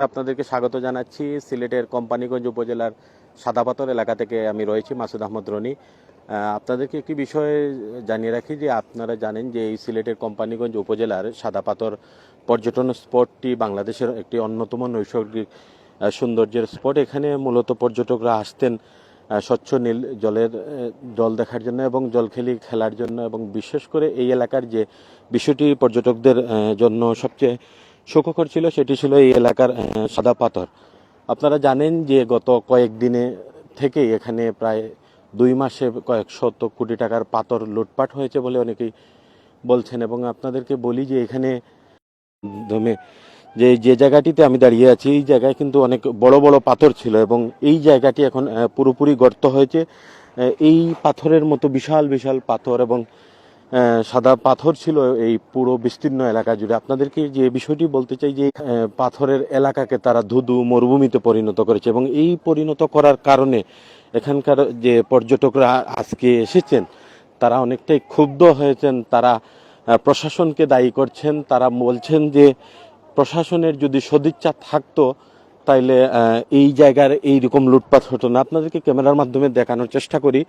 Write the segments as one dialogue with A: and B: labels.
A: আপনাদেরকে স্বাগত জানাচ্ছি সিলেটের কোম্পানিগঞ্জ উপজেলার সাদাপাতর এলাকা থেকে আমি রয়েছি মাসুদ আহমদ রনি। আপনাদেরকে একটি বিষয় জানিয়ে রাখি যে আপনারা জানেন যে এই সিলেটের কোম্পানিগঞ্জ উপজেলার সাদাপাতর পর্যটন স্পটটি বাংলাদেশের একটি অন্যতম নৈসর্গিক সৌন্দর্যের স্পট। এখানে মূলত পর্যটকরা আসতেন স্বচ্ছ নীল জলের জল দেখার জন্য এবং জলখেলি খেলার জন্য এবং বিশেষ করে এই এলাকার যে বিষয়টি পর্যটকদের জন্য সবচেয়ে সুখকর ছিল, সেটি ছিল এই এলাকার সাদা পাথর। আপনারা জানেন যে গত কয়েকদিনে থেকেই এখানে প্রায় দুই মাসে কয়েক শত কোটি টাকার পাথর লুটপাট হয়েছে বলে অনেকেই বলছেন এবং আপনাদেরকে বলি যে এখানে দমে যে যে জায়গাটিতে আমি দাঁড়িয়ে আছি, এই জায়গায় কিন্তু অনেক বড় বড় পাথর ছিল এবং এই জায়গাটি এখন পুরোপুরি গর্ত হয়েছে। এই পাথরের মতো বিশাল বিশাল পাথর এবং সাদা পাথর ছিল এই পুরো বিস্তীর্ণ এলাকা জুড়ে। আপনাদেরকে যে বিষয়টি বলতে চাই যে পাথরের এলাকাকে তারা ধুধু, মরুভূমিতে পরিণত করেছে এবং এই পরিণত করার কারণে এখানকার যে পর্যটকরা আজকে এসেছেন, তারা অনেকটাই ক্ষুব্ধ হয়েছেন, তারা প্রশাসনকে দায়ী করছেন, তারা বলছেন যে, প্রশাসনের যদি সদিচ্ছা থাকতো, তাইলে এই জায়গার এই রকম লুটপাট হতো না। আপনাদেরকে ক্যামেরার মাধ্যমে দেখানোর চেষ্টা করি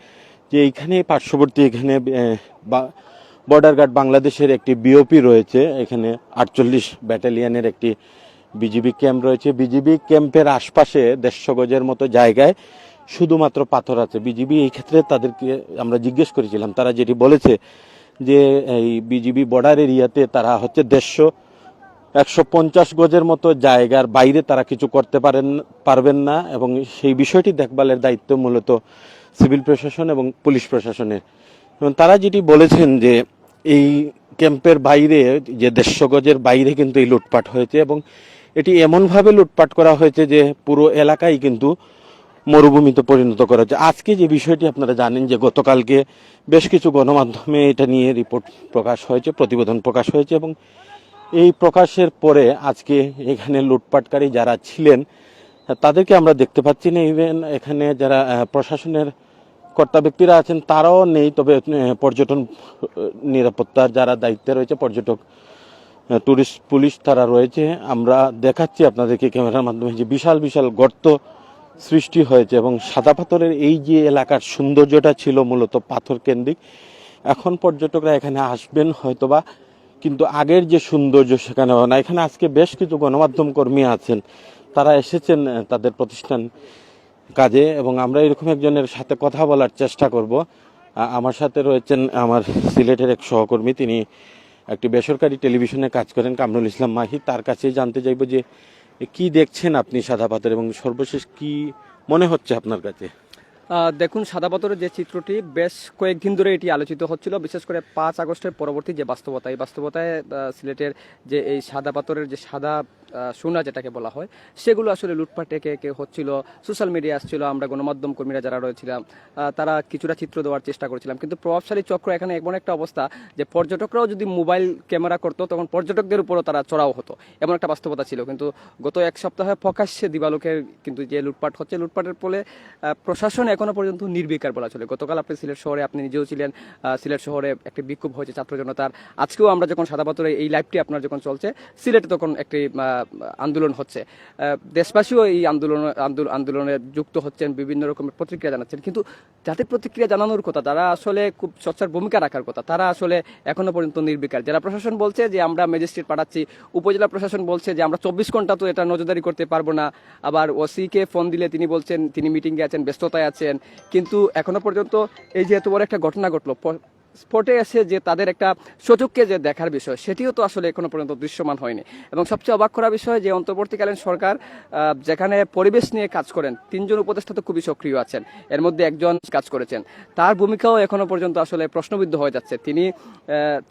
A: যে, এইখানে পার্শ্ববর্তী এখানে বা- বর্ডার গার্ড বাংলাদেশের একটি বিওপি রয়েছে, এখানে আটচল্লিশ ব্যাটালিয়ানের একটি বিজিবি ক্যাম্প রয়েছে। বিজিবি ক্যাম্পের আশপাশে দেড়শো গজের মতো জায়গায় শুধুমাত্র পাথর আছে। বিজিবি এই ক্ষেত্রে তাদেরকে আমরা জিজ্ঞেস করেছিলাম, তারা যেটি বলেছে যে এই বিজিবি বর্ডার এরিয়াতে তারা হচ্ছে দেড়শো, একশো পঞ্চাশ গজের মতো জায়গার বাইরে তারা কিছু করতে পারেন, পারবেন না এবং সেই বিষয়টি দেখভালের দায়িত্ব মূলত সিভিল প্রশাসন এবং পুলিশ প্রশাসনের। এবং তারা যেটি বলেছেন যে এই ক্যাম্পের বাইরে, যে দেড়শো গজের বাইরে কিন্তু এই লুটপাট হয়েছে এবং এটি এমনভাবে লুটপাট করা হয়েছে যে পুরো এলাকাই কিন্তু মরুভূমিতে পরিণত করা হচ্ছে আজকে যে বিষয়টি আপনারা জানেন যে গতকালকে বেশ কিছু গণমাধ্যমে এটা নিয়ে রিপোর্ট প্রকাশ হয়েছে, প্রতিবেদন প্রকাশ হয়েছে এবং এই প্রকাশের পরে আজকে এখানে লুটপাটকারী যারা ছিলেন, তাদেরকে আমরা দেখতে পাচ্ছি না। ইভেন এখানে যারা প্রশাসনের কর্তা ব্যক্তিরা আছেন, তারাও নেই, তবে পর্যটন নিরাপত্তার যারা দায়িত্বে রয়েছে, পর্যটক টুরিস্ট, পুলিশ তারা রয়েছে। আমরা দেখাচ্ছি আপনাদেরকে ক্যামেরার মাধ্যমে যে বিশাল বিশাল গর্ত সৃষ্টি হয়েছে এবং সাদা পাথরের এই যে এলাকার সৌন্দর্যটা ছিল মূলত পাথর কেন্দ্রিক। এখন পর্যটকরা এখানে আসবেন হয়তোবা, কিন্তু আগের যে সৌন্দর্য সেখানে হয় না। এখানে আজকে বেশ কিছু গণমাধ্যম কর্মী আছেন, তারা এসেছেন তাদের প্রতিষ্ঠান কাজে এবং আমরা এরকম একজনের সাথে কথা বলার চেষ্টা করব। আমার সাথে রয়েছেন আমার সিলেটের এক সহকর্মী, তিনি একটি বেসরকারি টেলিভিশনে কাজ করেন, কামরুল ইসলাম মাহি। তার কাছে জানতে চাইব যে কি দেখছেন আপনি সাদা পাথর এবং সর্বশেষ কি মনে হচ্ছে আপনার কাছে?
B: দেখুন, সাদা পাথরের যে চিত্রটি, বেশ কয়েকদিন ধরে এটি আলোচিত হচ্ছিল। বিশেষ করে পাঁচ আগস্টের পরবর্তী যে বাস্তবতা, এই বাস্তবতায় সিলেটের যে এই সাদা পাথরের যে সাদা সোনা যেটাকে বলা হয়, সেগুলো আসলে লুটপাট একে একে হচ্ছিল। সোশ্যাল মিডিয়া আসছিল, আমরা গণমাধ্যম কর্মীরা যারা রয়েছিলাম তারা কিছুটা চিত্র দেওয়ার চেষ্টা করেছিলাম। কিন্তু প্রভাবশালী চক্র এখানে এমন একটা অবস্থা যে পর্যটকরাও যদি মোবাইল ক্যামেরা করতো, তখন পর্যটকদের উপরও তারা চড়াও হতো। এমন একটা বাস্তবতা ছিল। কিন্তু গত এক সপ্তাহে প্রকাশ্যে দিবালোকের কিন্তু যে লুটপাট হচ্ছে, লুটপাটের ফলে প্রশাসন এখনও পর্যন্ত নির্বিকার বলা চলে। গতকাল আপনি সিলেট শহরে, আপনি নিজেও ছিলেন সিলেট শহরে একটি বিক্ষোভ হয়েছে ছাত্র জনতার আজকেও আমরা যখন সাদা পাথরে এই লাইভটি আপনার যখন চলছে, সিলেটে তখন একটি আন্দোলন হচ্ছে। দেশবাসীও এই আন্দোলন আন্দোলন- যুক্ত হচ্ছেন, বিভিন্ন রকমের প্রতিক্রিয়া জানাচ্ছেন। কিন্তু যাদের প্রতিক্রিয়া জানানোর কথা, তারা আসলে খুব সোচ্চার ভূমিকা রাখার কথা। তারা আসলে এখনও পর্যন্ত নির্বিকার। যারা প্রশাসন বলছে যে, আমরা ম্যাজিস্ট্রেট পাঠাচ্ছি। উপজেলা প্রশাসন বলছে যে, আমরা চব্বিশ ঘণ্টা তো এটা নজরদারি করতে পারব না। আবার ওসিকে ফোন দিলে তিনি বলছেন, তিনি মিটিংয়ে আছেন, ব্যস্ততায় আছেন। কিন্তু এখনও পর্যন্ত এই যে এত বড় একটা ঘটনা ঘটলো স্পটে এসে যে তাদের একটা সুযোগকে যে দেখার বিষয়, সেটিও তো আসলে এখনও পর্যন্ত দৃশ্যমান হয়নি। এবং সবচেয়ে অবাক করা বিষয় যে অন্তর্বর্তীকালীন সরকার যেখানে পরিবেশ নিয়ে কাজ করেন, তিনজন উপদেষ্টা তো খুবই সক্রিয় আছেন। এর মধ্যে একজন কাজ করেছেন। তার ভূমিকাও এখনও পর্যন্ত আসলে প্রশ্নবিদ্ধ হয়ে যাচ্ছে। তিনি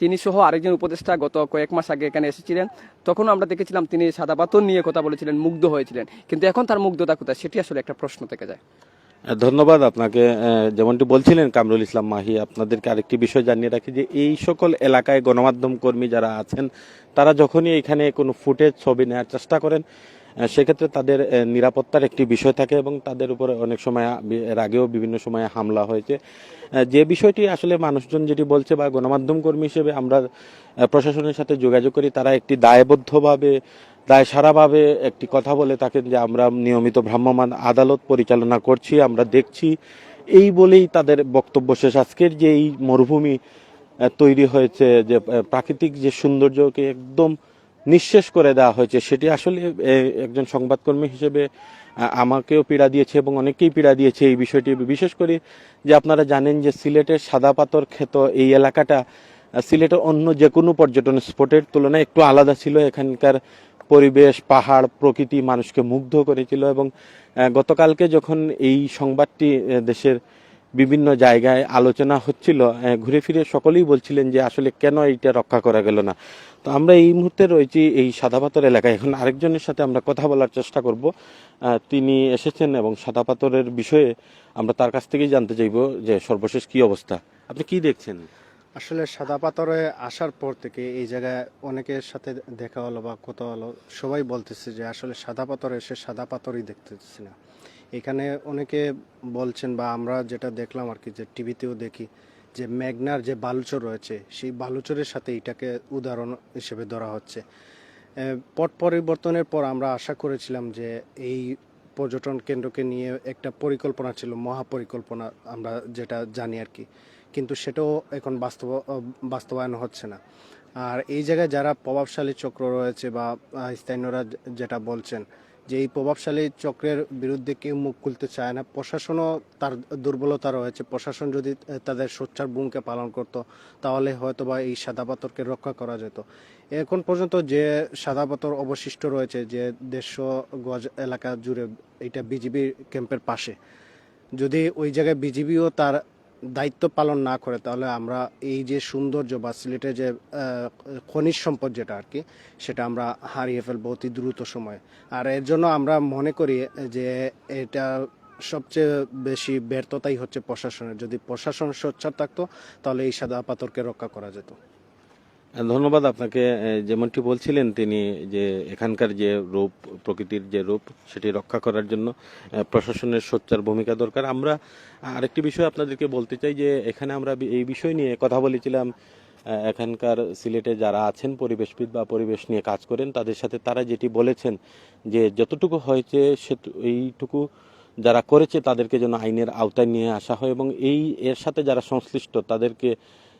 B: তিনি সহ আরেকজন উপদেষ্টা গত কয়েক মাস আগে এখানে এসেছিলেন। তখন আমরা দেখেছিলাম তিনি সাদা পাথর নিয়ে কথা বলেছিলেন, মুগ্ধ হয়েছিলেন। কিন্তু এখন তার মুগ্ধতা কোথায়, সেটি আসলে একটা প্রশ্ন থেকে যায়।
A: ধন্যবাদ আপনাকে। যেমনটি বলছিলেন কামরুল ইসলাম মাহি, আপনাদেরকে আরেকটি বিষয় জানিয়ে রাখি যে এই সকল এলাকায় গণমাধ্যম কর্মী যারা আছেন, তারা যখনই এখানে কোনো ফুটেজ ছবি নেওয়ার চেষ্টা করেন সেক্ষেত্রে তাদের নিরাপত্তার একটি বিষয় থাকে এবং তাদের উপরে অনেক সময় এর আগেও বিভিন্ন সময়ে হামলা হয়েছে। যে বিষয়টি আসলে মানুষজন যেটি বলছে বা গণমাধ্যম কর্মী হিসেবে আমরা প্রশাসনের সাথে যোগাযোগ করি, তারা একটি দায়বদ্ধভাবে দায় সারাভাবে একটি কথা বলে থাকেন যে আমরা নিয়মিত ভ্রাম্যমাণ আদালত পরিচালনা করছি, আমরা দেখছি। এই বলেই তাদের বক্তব্য শেষ। আজকের যে এই মরুভূমি তৈরি হয়েছে, যে প্রাকৃতিক যে সৌন্দর্যকে একদম নিঃশেষ করে দেওয়া হয়েছে, সেটি আসলে একজন সংবাদকর্মী হিসেবে আমাকেও পীড়া দিয়েছে এবং অনেকেই পীড়া দিয়েছে এই বিষয়টি। বিশেষ করে যে আপনারা জানেন যে সিলেটের সাদা পাথর ক্ষেত, এই এলাকাটা, সিলেটের অন্য যে কোনো পর্যটন স্পটের তুলনায় একটু আলাদা ছিল। এখানকার পরিবেশ, পাহাড় প্রকৃতি মানুষকে মুগ্ধ করেছিল এবং গতকালকে যখন এই সংবাদটি দেশের বিভিন্ন জায়গায় আলোচনা হচ্ছিল ঘুরে ফিরে সকলেই বলছিলেন যে আসলে কেন এইটা রক্ষা করা গেল না। তো আমরা এই মুহূর্তে রয়েছি এই সাদাপাথর এলাকায়। এখন আরেকজনের সাথে আমরা কথা বলার চেষ্টা করব। তিনি এসেছেন এবং সাদাপাথরের বিষয়ে আমরা তার কাছ থেকেই জানতে চাইব যে সর্বশেষ কি অবস্থা। আপনি কি দেখছেন?
C: আসলে সাদা পাথরে আসার পর থেকে এই জায়গায় অনেকের সাথে দেখা হলো বা কথা হলো, সবাই বলতেছে যে আসলে সাদা পাথর এসে সাদা পাথরই দেখতেছি না। এখানে অনেকে বলছেন বা আমরা যেটা দেখলাম আর কি, যে টিভিতেও দেখি যে মেঘনার যে বালুচর রয়েছে, সেই বালুচরের সাথে এটাকে উদাহরণ হিসেবে ধরা হচ্ছে। পট পরিবর্তনের পর আমরা আশা করেছিলাম যে এই পর্যটন কেন্দ্রকে নিয়ে একটা পরিকল্পনা ছিল, মহাপরিকল্পনা আমরা যেটা জানি আর কি। কিন্তু সেটাও এখন বাস্তব বাস্তবায়ন হচ্ছে না। আর এই জায়গায় যারা প্রভাবশালী চক্র রয়েছে বা স্থানীয়রা যেটা বলছেন যে এই প্রভাবশালী চক্রের বিরুদ্ধে কেউ মুখ খুলতে চায় না, প্রশাসনও তার দুর্বলতা রয়েছে। প্রশাসন যদি তাদের সোচ্চার ভূমিকা পালন করত, তাহলে হয়তো বা এই সাদা পাথরকে রক্ষা করা যেত। এখন পর্যন্ত যে সাদা পাথর অবশিষ্ট রয়েছে, যে দেড়শো গজ এলাকা জুড়ে, এটা বিজিবি ক্যাম্পের পাশে। যদি ওই জায়গায় বিজিবিও তার দায়িত্ব পালন না করে তাহলে আমরা এই যে সৌন্দর্য বা সিলেটের যে খনিজ সম্পদ যেটা আর কি, সেটা আমরা হারিয়ে ফেলব অতি দ্রুত সময়ে। আর এর জন্য আমরা মনে করি যে এটা সবচেয়ে বেশি ব্যর্থতাই হচ্ছে প্রশাসনের। যদি প্রশাসন সোচ্চার থাকতো, তাহলে এই সাদা পাথরকে রক্ষা করা যেত।
A: ধন্যবাদ আপনাকে যেমনটি বলছিলেন তিনি যে এখানকার যে রূপ, প্রকৃতির যে রূপ, সেটি রক্ষা করার জন্য প্রশাসনের সোচ্চার ভূমিকা দরকার। আমরা আরেকটি বিষয় আপনাদেরকে বলতে চাই যে এখানে আমরা এই বিষয় নিয়ে কথা বলেছিলাম এখানকার সিলেটে যারা আছেন, পরিবেশবিদ বা পরিবেশ নিয়ে কাজ করেন, তাদের সাথে তারা যেটি বলেছেন যে যতটুকু হয়েছে সে এইটুকু যারা করেছে তাদেরকে যেন আইনের আওতায় নিয়ে আসা হয় এবং এই এর সাথে যারা সংশ্লিষ্ট তাদেরকে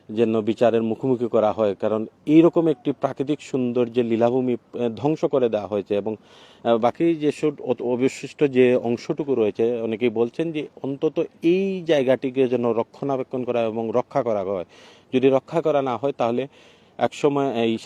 A: যেন বিচারের মুখোমুখি করা হয়, কারণ এইরকম একটি প্রাকৃতিক সৌন্দর্যের লীলাভূমি ধ্বংস করে দেওয়া হয়েছে এবং বাকি অত- অবশিষ্ট যে অংশটুকু রয়েছে, অনেকেই বলছেন যে অন্তত এই জায়গাটিকে যেন রক্ষণাবেক্ষণ করা এবং রক্ষা করা হয়। যদি রক্ষা করা না হয়, তাহলে একসময় এই